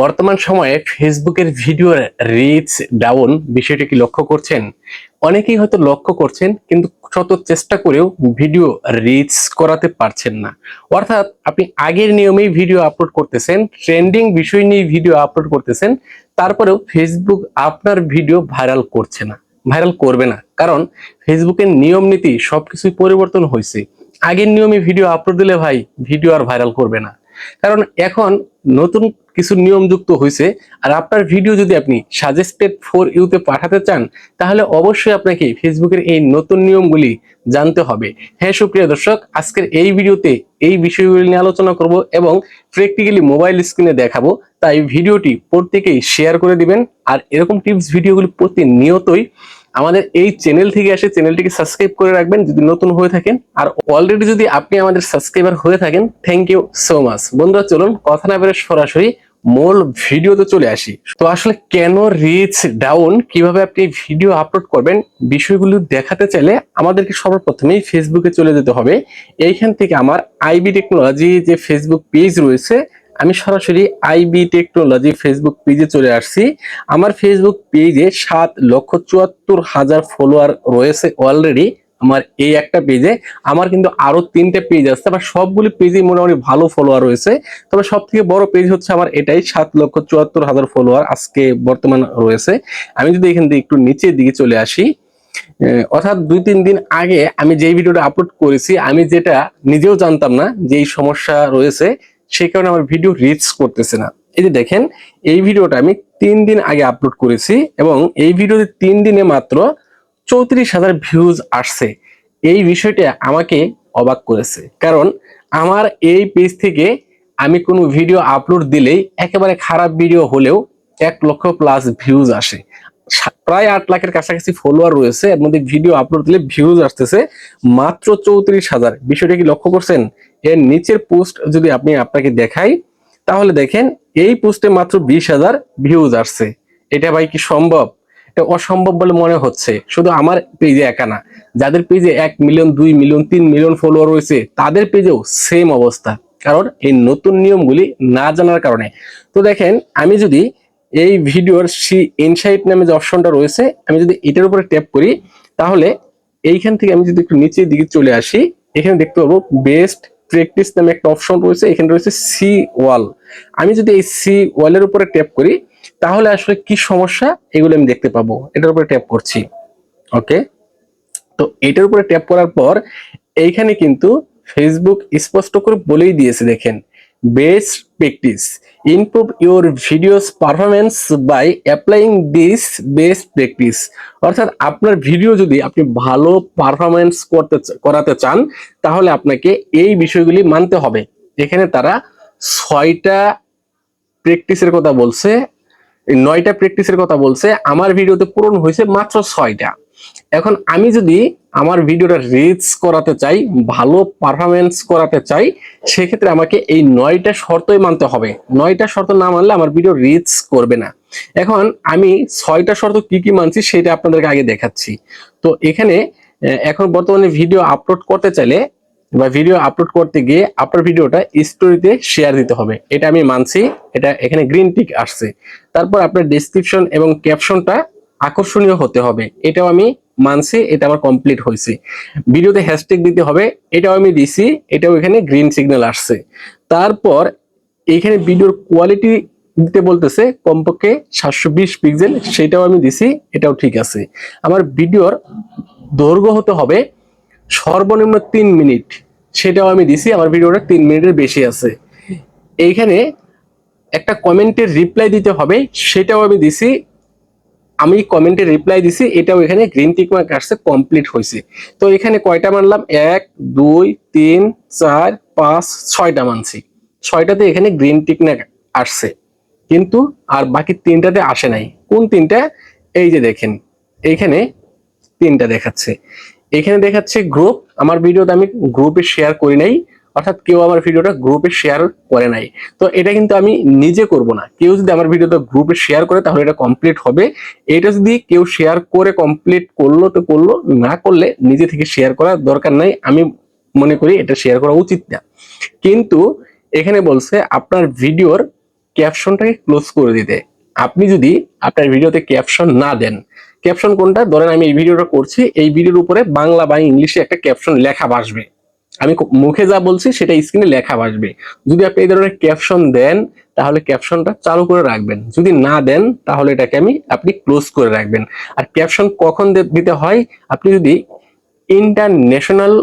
বর্তমান সময়ে ফেসবুকের ভিডিওর রিচ ডাউন বিষয়টি কি লক্ষ্য করছেন? অনেকেই হয়তো লক্ষ্য করছেন, কিন্তু শত চেষ্টা করেও ভিডিও রিচ করাতে পারছেন না। অর্থাৎ আপনি আগের নিয়মেই ভিডিও আপলোড করতেছেন ট্রেন্ডিং বিষয় নিয়ে ভিডিও আপলোড করতেছেন, তারপরেও ফেসবুক আপনার ভিডিও ভাইরাল করছে না ভাইরাল করবে না। কারণ ফেসবুকের নিয়ম নীতি সবকিছুই পরিবর্তন হয়েছে। আগের নিয়মে ভিডিও আপলোড দিলে ভাই ভিডিও আর ভাইরাল করবে না। কারণ এখন নতুন কিছু নিয়ম যুক্ত হয়েছে আর আপনার ভিডিও যদি আপনি সাজেস্টেড ফোর ইউতে পাঠাতে চান, তাহলে অবশ্যই আপনাকে ফেসবুকের এই নতুন নিয়মগুলি জানতে হবে। হ্যাঁ সুপ্রিয় দর্শক, আজকের এই ভিডিওতে এই বিষয়গুলি নিয়ে আলোচনা করব এবং প্র্যাকটিক্যালি মোবাইল স্ক্রিনে দেখাবো, তাই ভিডিওটি প্রত্যেকেই শেয়ার করে দিবেন, আর এরকম টিপস ভিডিওগুলি প্রতিনিয়তই আমাদের এই চ্যানেল থেকে আসে চ্যানেলটিকে সাবস্ক্রাইব করে রাখবেন যদি নতুন হয়ে থাকেন। আর অলরেডি যদি আপনি আমাদের সাবস্ক্রাইবার হয়ে থাকেন থ্যাংক ইউ সো মাচ বন্ধুরা, চলুন কথা না বেরো সরাসরি মূল ভিডিওতে চলে আসি। তো আসলে কেন রিচ ডাউন কীভাবে আপনি ভিডিও আপলোড করবেন? বিষয়গুলো দেখাতে চাইলে আমাদেরকে সর্বপ্রথমেই ফেসবুকে চলে যেতে হবে। এইখান থেকে আমার আইবি টেকনোলজি যে ফেসবুক পেজ রয়েছে আমি সরাসরি আইবি টেকনোলজি ফেসবুক পেজে চলে আসছি। আমার ফেসবুক পেজে সাত লক্ষ চুয়াত্তর হাজার ফলোয়ার রয়েছে অলরেডি আমার এই একটা পেজে আমার কিন্তু আরও তিনটে পেজ আছে আমার সবগুলি পেজে মোটামুটি ভালো ফলোয়ার রয়েছে। তবে সব থেকে বড় পেজ হচ্ছে আমার এটাই, সাত লক্ষ চুয়াত্তর হাজার ফলোয়ার আজকে বর্তমান রয়েছে। আমি যদি এখান থেকে একটু নিচের দিকে চলে আসি অর্থাৎ দুই তিন দিন আগে আমি যেই ভিডিওটা আপলোড করেছি, আমি যেটা নিজেও জানতাম না যে এই সমস্যা রয়েছে সেই কারণে আমার ভিডিও রিচ করতেছে না। এই যে দেখেন, এই ভিডিওটা আমি তিন দিন আগে আপলোড করেছি এবং এই ভিডিওতে তিন দিনে মাত্র চৌত্রিশ হাজার ভিউজ আসছে। এই বিষয়টা আমাকে অবাক করেছে। কারণ আমার এই পেজ থেকে আমি কোনো ভিডিও আপলোড দিলেই একেবারে খারাপ ভিডিও হলেও এক লক্ষ প্লাস ভিউজ আসে। প্রায় আট লাখের কাছাকাছি ফলোয়ার রয়েছে। এর মধ্যে ভিডিও আপলোড দিলে ভিউজ আসতেছে মাত্র চৌত্রিশ হাজার। বিষয়টা কি লক্ষ্য করছেন? এর নিচের পোস্ট যদি আপনি আপনাকে দেখাই, তাহলে দেখেন এই পোস্টে মাত্র বিশ হাজার ভিউজ আসছে। এটা ভাই কি সম্ভব? এটা অসম্ভব বলে মনে হচ্ছে। শুধু আমার পেজে একা না, যাদের পেজে এক মিলিয়ন দুই মিলিয়ন তিন মিলিয়ন ফলোয়ার রয়েছে, তাদের পেজেও সেম অবস্থা। কারণ এই নতুন নিয়মগুলি না জানার কারণে। তো দেখেন, আমি যদি এই ভিডিওর সি ইনসাইট নামে যে অপশনটা রয়েছে, আমি যদি এটার উপরে ট্যাপ করি, তাহলে এইখান থেকে আমি যদি একটু নিচের দিকে চলে আসি, এখানে দেখতে পাবো বেস্ট প্র্যাকটিস নামে একটা অপশন রয়েছে, এখানে রয়েছে সি ওয়াল আমি যদি এই সি ওয়ালের উপরে ট্যাপ করি, তাহলে আসলে কি সমস্যা, এগুলো আমি দেখতে পাবো। এটার উপরে ট্যাপ করছি। ওকে তো এটার উপরে ট্যাপ করার পর, এইখানে কিন্তু ফেসবুক স্পষ্ট করে বলেই দিয়েছে, দেখেন। Best practice improve your videos performance by applying this best practice অর্থাৎ আপনার ভিডিও যদি আপনি ভালো পারফরমেন্স করতে করাতে চান, তাহলে আপনাকে এই বিষয়গুলি মানতে হবে। এখানে তারা ছয়টা প্র্যাকটিসের কথা বলছে। নয়টা প্র্যাকটিসের কথা বলছে। আমার ভিডিওতে পূরণ হয়েছে মাত্র ছয়টা। এখন আমি যদি আমার ভিডিওটা রিচ করাতে চাই, ভালো পারফরমেন্স করাতে চাই, সেক্ষেত্রে আমাকে এই নয়টা শর্তই মানতে হবে। নয়টা শর্ত না মানলে আমার ভিডিও রিচ করবে না। এখন আমি ছয়টা শর্ত কি কি মানছি সেটা আপনাদেরকে আগে দেখাচ্ছি। তো এখানে এখন বর্তমানে ভিডিও আপলোড করতে চাইলে বা ভিডিও আপলোড করতে গিয়ে আপনার ভিডিওটা স্টোরিতে শেয়ার দিতে হবে। এটা আমি মানছি, এটা এখানে গ্রিন টিক আসছে। তারপর আপনার ডেসক্রিপশন এবং ক্যাপশনটা আকর্ষণীয় হতে হবে। এটাও আমি মানছি, এটা আমার কমপ্লিট হয়েছে। ভিডিওতে হ্যাশট্যাগ দিতে হবে, এটাও আমি দিছি, এটাও এখানে গ্রিন সিগন্যাল আসছে। তারপর এখানে ভিডিওর কোয়ালিটি দিতে বলতেছে, কমপক্ষে সাতশো বিশ পিক্সেল সেটাও আমি দিছি, এটাও ঠিক আছে। আমার ভিডিওর দৈর্ঘ্য হতে হবে সর্বনিম্ন তিন মিনিট সেটাও আমি দিছি, আমার ভিডিওটা তিন মিনিটের বেশি আছে। এইখানে একটা কমেন্টের রিপ্লাই দিতে হবে, সেটাও আমি দিছি আমি কমেন্টে রিপ্লাই দিছি, এটাও এখানে গ্রিন টিক মার্ক আসছে কমপ্লিট হয়েছে তো এখানে কয়টা মানলাম? এক, দুই, তিন, চার, পাঁচ, ছয়টা মানছি। ছয়টাতে এখানে গ্রিন টিক মার্ক আসছে। কিন্তু আর বাকি তিনটাতে আসে নাই। কোন তিনটা? এই যে দেখেন এইখানে তিনটা দেখাচ্ছে। এখানে দেখাচ্ছে গ্রুপ আমার ভিডিওতে আমি গ্রুপে শেয়ার করি নাই। অর্থাৎ কেউ আমার ভিডিওটা গ্রুপে শেয়ার করে নাই। তো এটা কিন্তু আমি নিজে করব না। কেউ যদি আমার ভিডিওটা গ্রুপে শেয়ার করে, তাহলে এটা কমপ্লিট হবে। এটা যদি কেউ শেয়ার করে কমপ্লিট করল তো করল, না করলে নিজে থেকে শেয়ার করার দরকার নাই। আমি মনে করি এটা শেয়ার করা উচিত না। কিন্তু এখানে বলছে আপনার ভিডিওর ক্যাপশনটাকে ক্লোজ করে দিতে। আপনি যদি আপনার ভিডিওতে ক্যাপশন না দেন ক্যাপশন কোনটা? ধরেন আমি এই ভিডিওটা করছি, এই ভিডিওর উপরে বাংলা বা ইংলিশে একটা ক্যাপশন লেখা আসবে। আমি মুখে যা বলছি সেটা স্ক্রিনে লেখা আসবে। যদি আপনি এই ধরনের ক্যাপশন দেন, তাহলে ক্যাপশনটা চালু করে রাখবেন। যদি না দেন, তাহলে এটাকে আমি, আপনি ক্লোজ করে রাখবেন। আর ক্যাপশন কখন দিতে হয়? আপনি যদি ইন্টারন্যাশনাল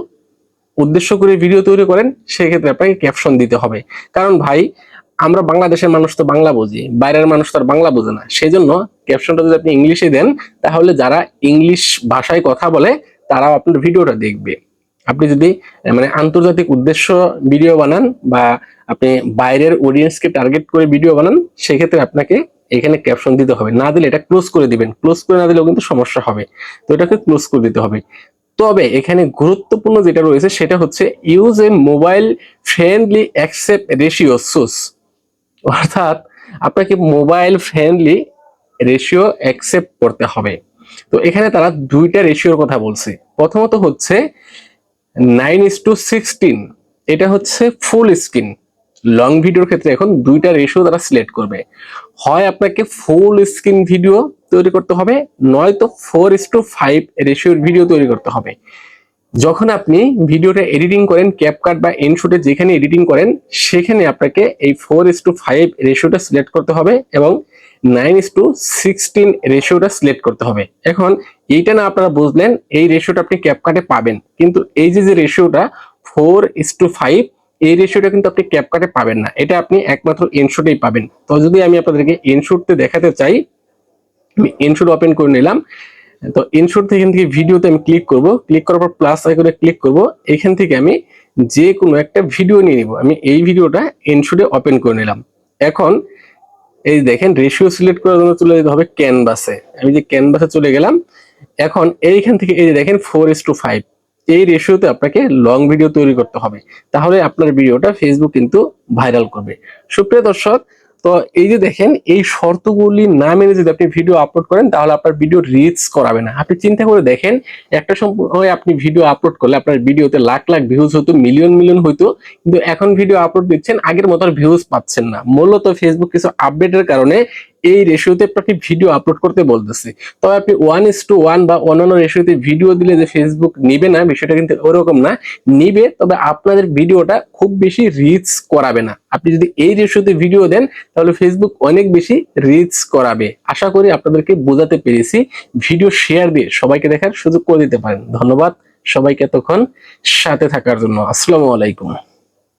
উদ্দেশ্য করে ভিডিও তৈরি করেন, সেক্ষেত্রে আপনাকে ক্যাপশন দিতে হবে। কারণ ভাই, আমরা বাংলাদেশের মানুষ তো বাংলা বুঝি, বাইরের মানুষ তো আর বাংলা বোঝে না। সেই জন্য ক্যাপশনটা যদি আপনি ইংলিশে দেন, তাহলে যারা ইংলিশ ভাষায় কথা বলে, তারাও আপনার ভিডিওটা দেখবে। আপনি যদি মানে আন্তর্জাতিক উদ্দেশ্য ভিডিও বানান বা আপনি বাইরের অডিয়েন্সকে টার্গেট করে ভিডিও বানান, সেক্ষেত্রে আপনাকে এখানে ক্যাপশন দিতে হবে। না দিলে এটা ক্লোজ করে দিবেন। ক্লোজ করে না দিলেও কিন্তু সমস্যা হবে। তো এটাকে ক্লোজ করে দিতে হবে। তবে এখানে গুরুত্বপূর্ণ যেটা রয়েছে, সেটা হচ্ছে use a mobile friendly aspect ratio সুস অর্থাৎ আপনাকে মোবাইল ফ্রেন্ডলি রেশিও অ্যাকসেপ্ট করতে হবে। তো এখানে তারা দুইটা রেশিওর কথা বলছে। প্রথমত হচ্ছে নাইন ইস টু সিক্সটিন এটা হচ্ছে ফুল স্ক্রিন লং ভিডিওর ক্ষেত্রে এখন দুইটা রেশিও তারা সিলেক্ট করবে। হয় আপনাকে ফুল স্ক্রিন ভিডিও তৈরি করতে হবে, নয়তো ফোর ইস টু ফাইভ রেশিওর ভিডিও তৈরি করতে হবে। যখন আপনি ভিডিওটা এডিটিং করেন ক্যাপকাট বা এনশুটে যেখানে এডিটিং করেন, সেখানে আপনাকে এই ফোর ইস টু ফাইভ রেশিওটা সিলেক্ট করতে হবে এবং নাইন ইস টু সিক্সটিন রেশিওটা সিলেক্ট করতে হবে। এখন এইটা না আপনারা বুঝলেন, এই রেশিওটা আপনি ক্যাপকাটে পাবেন। কিন্তু এই যে যে রেশিওটা ফোর ইস টু ফাইভ এই রেশিওটা কিন্তু আপনি ক্যাপকাটে পাবেন না। এটা আপনি একমাত্র এনশুটেই পাবেন। তো যদি আমি আপনাদেরকে এনশুটতে দেখাতে চাই, আমি এনশুট ওপেন করে নিলাম। তো ইনশুট থেকে এখান থেকে ভিডিওতে আমি ক্লিক করব। ক্লিক করার পর প্লাস আইকনে ক্লিক করব। এখান থেকে আমি যে কোনো একটা ভিডিও নিয়ে নিব। আমি এই ভিডিওটা ইনশুটে ওপেন করে নিলাম। এখন এই দেখেন রেশিও সিলেক্ট করার জন্য চলে যেতে হবে ক্যানভাসে আমি যে ক্যানভাসে চলে গেলাম, এখন এইখান থেকে এই যে দেখেন ফোর ইস টু ফাইভ এই রেশিওতে আপনাকে লং ভিডিও তৈরি করতে হবে। তাহলে আপনার ভিডিওটা ফেসবুক কিন্তু ভাইরাল করবে। সুপ্রিয় দর্শক তো এই যে দেখেন, এই শর্তগুলি না মেনে যদি আপনি ভিডিও আপলোড করেন, তাহলে আপনার ভিডিও রিচ করাবে না। আপনি চিন্তা করে দেখেন, একটা সময় আপনি ভিডিও আপলোড করলে আপনার ভিডিওতে লাখ লাখ ভিউজ হতো মিলিয়ন মিলিয়ন হইতো, কিন্তু এখন ভিডিও আপলোড দিচ্ছেন, আগের মতো ভিউজ পাচ্ছেন না। মূলত ফেসবুক কিছু আপডেটের কারণে এই রেশিওতে আপনি ভিডিও আপলোড করতে বলতেছে। তবে আপনি ওয়ান ইস টু ওয়ান বা অন্যান্য রেশিওতে ভিডিও দিলে যে ফেসবুক নিবে না, বিষয়টা কিন্তু ওরকম না। নিবে, তবে আপনাদের ভিডিওটা খুব বেশি রিচ করাবে না। আপনি যদি এই রেশিওতে ভিডিও দেন, তাহলে ফেসবুক অনেক বেশি রিচ করাবে। আশা করি আপনাদেরকে বোঝাতে পেরেছি। ভিডিও শেয়ার দিয়ে সবাইকে দেখার সুযোগ করে দিতে পারেন। ধন্যবাদ সবাইকে এতক্ষণ সাথে থাকার জন্য। আসসালামু আলাইকুম।